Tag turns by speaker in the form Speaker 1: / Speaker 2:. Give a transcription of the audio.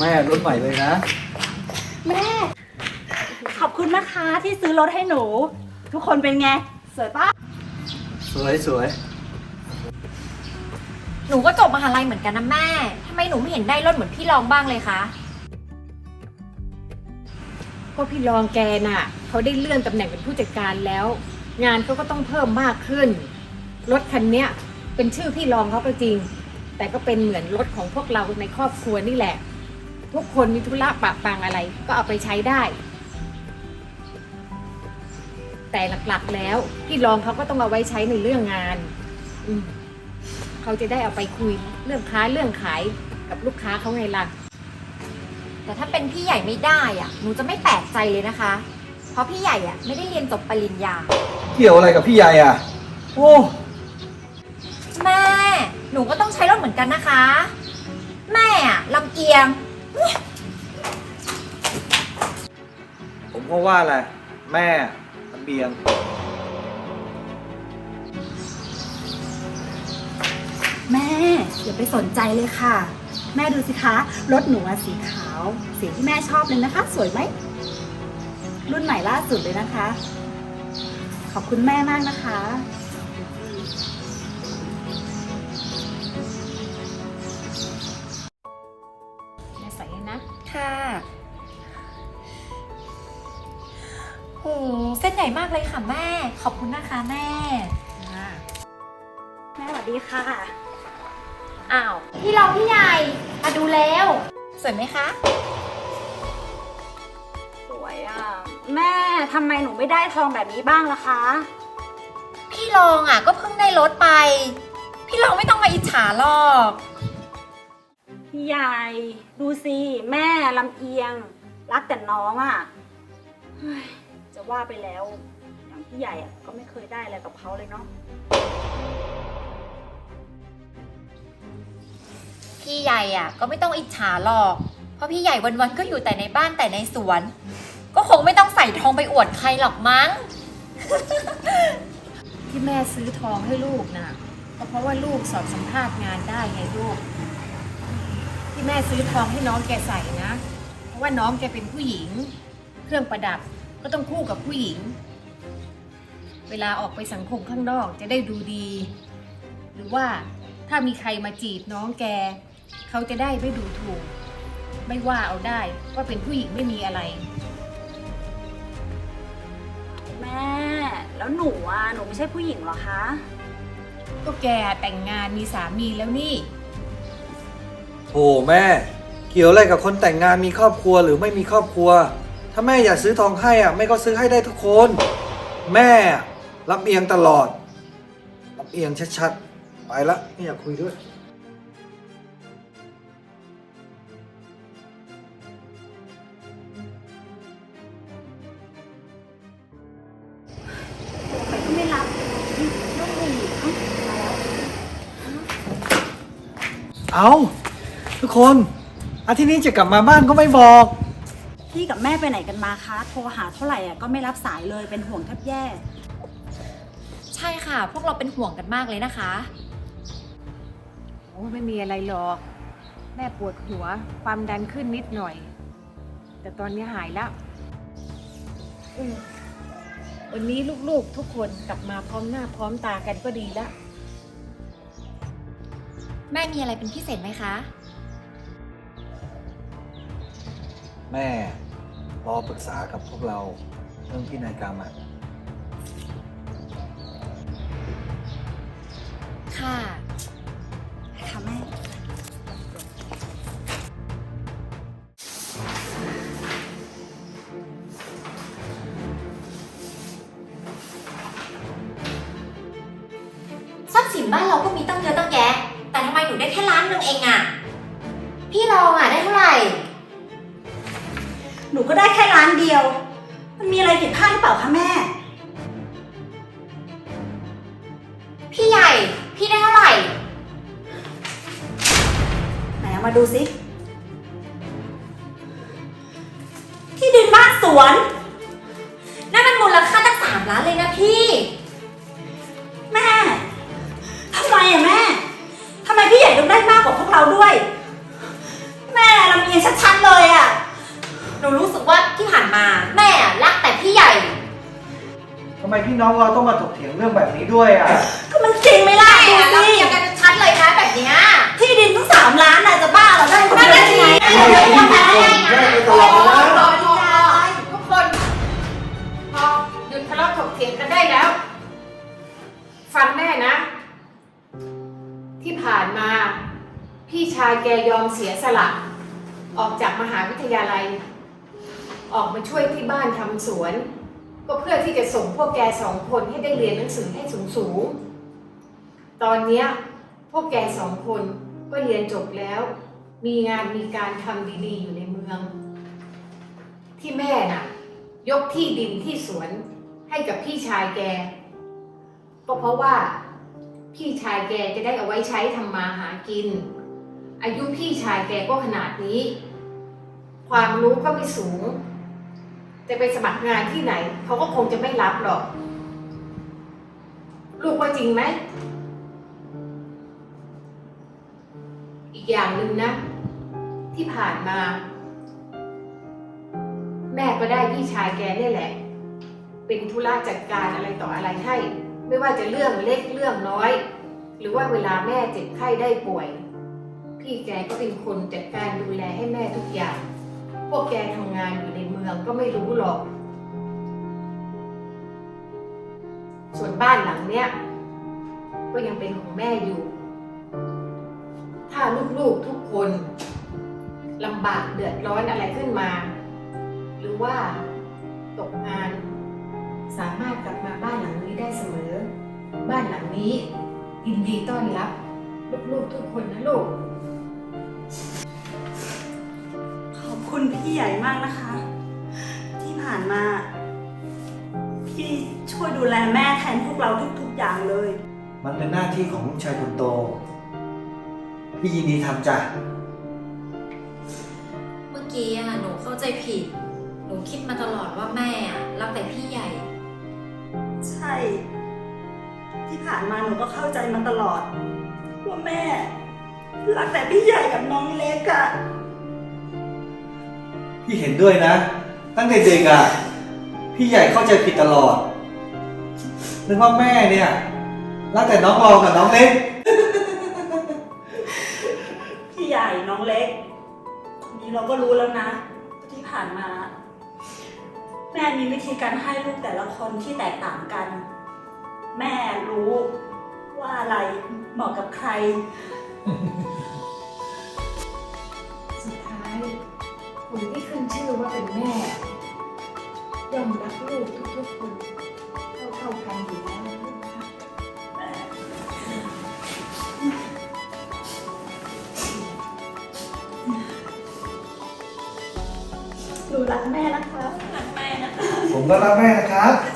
Speaker 1: แม่รถใหม่เลยนะ
Speaker 2: แม่ ขอบคุณนะคะที่ซื้อรถให้หนู ทุกคนเป็นไง สวยปะ
Speaker 1: สวยสวย
Speaker 3: หนูก็จบมหาลัยเหมือนกันนะแม่ ทำไมหนูไม่เห็นได้รถเหมือนพี่รองบ้างเลยคะ
Speaker 4: ก็พี่รองแกน่ะ เขาได้เลื่อนตำแหน่งเป็นผู้จัดการแล้ว งานเขาก็ต้องเพิ่มมากขึ้น รถคันเนี้ยเป็นชื่อพี่รองเขาก็จริง แต่ก็เป็นเหมือนรถของพวกเราในครอบครัวนี่แหละ ทุกคนมีธุระปะปังอะไร ก็เอาไปใช้ได้ แต่หลักๆแล้วพี่รองเขาก็ต้องเอาไว้ใช้ในเรื่องงาน อืมเขาจะได้เอาไปคุยเรื่องค้าเรื่องขายกับลูกค้าเขาไงล่ะ
Speaker 3: แต่ถ้าเป็นพี่ใหญ่ไม่ได้อะหนูจะไม่แปลกใจเลยนะคะ เพราะพี่ใหญ่อะไม่ได้เรียนจบปริญญา
Speaker 1: เกี่ยวอะไรกับพี่ใหญ่อะ โอ้
Speaker 3: แม่ หนูก็ต้องใช้รถเหมือนกันนะคะ แม่อะลำเอียง
Speaker 1: ผมก็ว่าแหละ แม่ลำเบียง
Speaker 2: แม่อย่าไปสนใจเลยค่ะ แม่ดูสิคะรถหนูอะสีขาว สีที่แม่ชอบเลยนะคะ สวยไหม รุ่นใหม่ล่าสุดเลยนะคะ ขอบคุณแม่มากนะคะ
Speaker 4: ใส่ให้นะ
Speaker 3: ค่ะโหเส้นใหญ่มากเลยค่ะแม่ ขอบคุณนะคะแม่
Speaker 2: แม่สวัสดีค่ะ
Speaker 3: อ้าวพี่รองพี่ใหญ่มาดูแล้วสวยไหมคะ
Speaker 2: สวยอะ แม่ทำไมหนูไม่ได้ทองแบบนี้บ้างล่ะคะ
Speaker 3: พี่รองอะ ก็เพิ่งได้รถไป พี่รองไม่ต้องมาอิจฉาหรอก
Speaker 2: พี่ใหญ่ดูสิแม่ลำเอียง รักแต่น้องอะเฮ้ยจะว่าไปแล้ว อย่างพี่ใหญ่อะก็ไม่เคยได้อะไรกับเขาเลยเนาะ
Speaker 3: พี่ใหญ่อะก็ไม่ต้องอิจฉาหรอก เพราะพี่ใหญ่วันๆก็อยู่แต่ในบ้านแต่ในสวน ก็คงไม่ต้องใส่ทองไปอวดใครหรอกมั้ง
Speaker 4: ที่แม่ซื้อทองให้ลูกน่ะก็เพราะว่าลูกสอบสัมภาษณ์งานได้ไงลูก ที่แม่ซื้อทองให้น้องแกใส่นะ เพราะว่าน้องแกเป็นผู้หญิง เครื่องประดับก็ต้องคู่กับผู้หญิง เวลาออกไปสังคมข้างนอกจะได้ดูดี หรือว่าถ้ามีใครมาจีบน้องแก เขาจะได้ไม่ดูถูก ไม่ว่าเอาได้ว่าเป็นผู้หญิงไม่มีอะไร
Speaker 2: แม่ แล้วหนูอะ หนูไม่ใช่ผู้หญิงเหรอคะ
Speaker 4: ก็แกแต่งงานมีสามีแล้วนี่
Speaker 1: โหแม่ เกี่ยวอะไรกับคนแต่งงานมีครอบครัวหรือไม่มีครอบครัว ถ้าแม่อยากซื้อทองให้อะแม่ก็ซื้อให้ได้ทุกคน แม่ลำเอียงตลอดลำเอียงชัดๆไปละไม่อยากคุยด้วย
Speaker 2: ไปก็ไม่รับต้องหนีเอ้ามาแล้ว
Speaker 1: เอา ทุกคนอาทิตย์นี้จะกลับมาบ้านก็ไม่บอก
Speaker 2: พี่กับแม่ไปไหนกันมาคะ โทรหาเท่าไหร่อะก็ไม่รับสายเลยเป็นห่วงแทบแย่
Speaker 3: ใช่ค่ะ พวกเราเป็นห่วงกันมากเลยนะคะ
Speaker 4: โอ้ไม่มีอะไรหรอก แม่ปวดหัว ความดันขึ้นนิดหน่อย แต่ตอนนี้หายแล้วอืมวันนี้ลูกๆทุกคนกลับมาพร้อมหน้าพร้อมตากันก็ดีแล้ว
Speaker 3: แม่มีอะไรเป็นพิเศษไหมคะ
Speaker 1: แม่รอปรึกษากับพวกเราเรื่องพินัยกรรมอะ
Speaker 3: ค่ะ
Speaker 2: ค่ะแม่
Speaker 3: ทรัพย์สินบ้านเราก็มีตั้งเยอะตั้งแยะ แต่ทำไมหนูได้แค่ล้านหนึ่งเองอะพี่รองอะได้เท่าไหร่
Speaker 2: หนูก็ได้แค่ร้านเดียว มันมีอะไรผิดพลาดหรือเปล่าคะแม่
Speaker 3: พี่ใหญ่ พี่ได้เท่าไหร่
Speaker 2: ไหนเอามาดูสิ ที่ดินบ้านสวน
Speaker 3: นั่นมันมูลค่าตั้งสามล้านเลยนะพี่
Speaker 2: แม่ ทำไมอะแม่ ทำไมพี่ใหญ่ต้องได้มากกว่าพวกเราด้วย แม่ลำเอียงชัดๆ
Speaker 1: ที่
Speaker 3: ผ่านมาแม่รักแต่พี่ใหญ่
Speaker 1: ทำไมพี่น้องเราต้องมาถกเถียงเรื่องแบบนี้ด้วยอะ
Speaker 2: ก็มันจริงไม่ล่ะดู
Speaker 3: เรา
Speaker 2: สิ
Speaker 3: เทียบกันชัดเลยนะแบบเนี้ย
Speaker 2: ที่ดินทั้งสามล้านน่ะจะบ้าเหรอได้คนเดีไดี๋เลยวเดี๋ยว
Speaker 4: เดี๋ยอพอทุกคน พอหยุดทะเลาะถกเถียงกันได้แล้ว ฟังแม่นะ ที่ผ่านมา พี่ชายแกยอมเสียสละ ออกจากมหาวิทยาลัย ออกมาช่วยที่บ้านทำสวน ก็เพื่อที่จะส่งพวกแกสองคนให้ได้เรียนหนังสือให้สูงสูงๆตอนเนี้ยพวกแกสองคนก็เรียนจบแล้ว มีงานมีการทำดีๆ อยู่ในเมือง ที่แม่น่ะ ยกที่ดินที่สวนให้กับพี่ชายแก ก็เพราะว่าพี่ชายแกจะได้เอาไว้ใช้ทำมาหากิน อายุพี่ชายแกก็ขนาดนี้ ความรู้ก็ไม่สูง จะไปสมัครงานที่ไหน เขาก็คงจะไม่รับหรอก ลูกว่าจริงไหม อีกอย่างหนึ่งนะ ที่ผ่านมา แม่ก็ได้พี่ชายแกเนี่ยแหละ เป็นธุระจัดการอะไรต่ออะไรให้ ไม่ว่าจะเรื่องเล็กเรื่องน้อย หรือว่าเวลาแม่เจ็บไข้ได้ป่วย พี่แกก็เป็นคนจัดการดูแลให้แม่ทุกอย่าง พวกแกทำงานอยู่ใน มืองก็ไม่รู้หรอก ส่วนบ้านหลังเนี้ยก็ยังเป็นของแม่อยู่ ถ้าลูกๆทุกคนลำบากเดือดร้อนอะไรขึ้นมา หรือว่าตกงานสามารถกลับมาบ้านหลังนี้ได้เสมอ บ้านหลังนี้ยินดีต้อนรับ ลูกๆทุกคนนะลูก
Speaker 2: ขอบคุณพี่ใหญ่มากนะคะ ผ่านมา พี่ช่วยดูแลแม่แทนพวกเราทุกๆอย่างเลย
Speaker 1: มันเป็นหน้าที่ของลูกชายคนโต พี่ยินดีทำจ้ะ
Speaker 3: เมื่อกี้อะหนูเข้าใจผิด หนูคิดมาตลอดว่าแม่อะรักแต่พี่ใหญ่
Speaker 2: ใช่ ที่ผ่านมาหนูก็เข้าใจมาตลอด ว่าแม่ รักแต่พี่ใหญ่กับน้องเล็กอะ
Speaker 1: พี่เห็นด้วยนะ ตั้งแต่เด็กอะ พี่ใหญ่เข้าใจผิดตลอด นึกว่าแม่เนี่ยรักแต่น้องรองกับน้องเล็ก
Speaker 2: พี่ใหญ่น้องเล็กนี้เราก็รู้แล้วนะ ที่ผ่านมา แม่มีวิธีการให้ลูกแต่ละคนที่แตกต่างกัน แม่รู้ว่าอะไรเหมาะกับใคร
Speaker 4: คนที่ขึ้นชื่อว่าเป็นแม่ย่อมรักลูกทุกๆคนเท่าๆกันอยู่แล้วนะคะ
Speaker 2: หนูรักแม่นะคะรักแม่นะคะ
Speaker 1: ผมก็รักแม่นะครับ
Speaker 2: แ